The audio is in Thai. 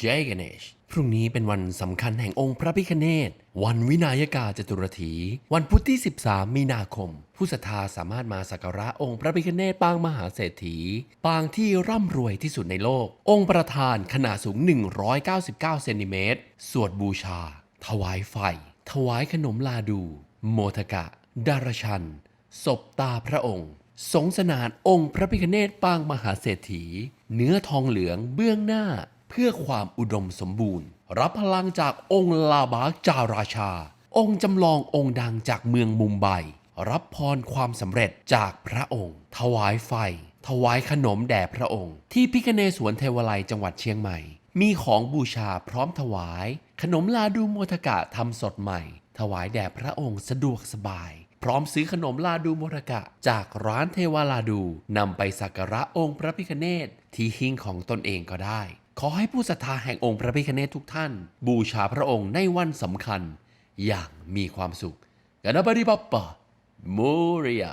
เจกเนชพรุ่งนี้เป็นวันสำคัญแห่งองค์พระพิคเนตวันวินาศกาจตุรถี วันพุธที่ 13 มีนาคม ผู้ศรัทธาสามารถมาสักการะองค์พระพิคเนตปางมหาเศรษฐี ปางที่ร่ำรวยที่สุดในโลก องค์ประธานขนาดสูง 199 เซนติเมตร สวดบูชา ถวายไฟ ถวายขนมลาดู โมทกะ ดารชัน ศพตาพระองค์สงสนานองค์พระพิคเนตปางมหาเศรษฐี เนื้อทองเหลืองเบื้องหน้า เพื่อความอุดมสมบูรณ์ รับพลังจากองค์ลาบากจาราชา องค์จำลององค์ดังจากเมืองมุมไบ รับพรความสำเร็จจากพระองค์ ถวายไฟ ถวายขนมแด่พระองค์ ที่พิคเนศวรเทวไลยจังหวัดเชียงใหม่ มีของบูชาพร้อมถวาย ขนมลาดูโมทกะทำสดใหม่ ถวายแด่พระองค์สะดวกสบาย พร้อมซื้อขนมลาดูโมรกะ จากร้านเทวาลาดูนำไปสักการะองค์พระพิคเนตที่หิ้งของตนเองก็ได้ ขอให้ผู้ศรัทธาแห่งองค์พระพิคเนตทุกท่าน บูชาพระองค์ในวันสำคัญ อย่างมีความสุขกันนะบริปัปปะโมเรีย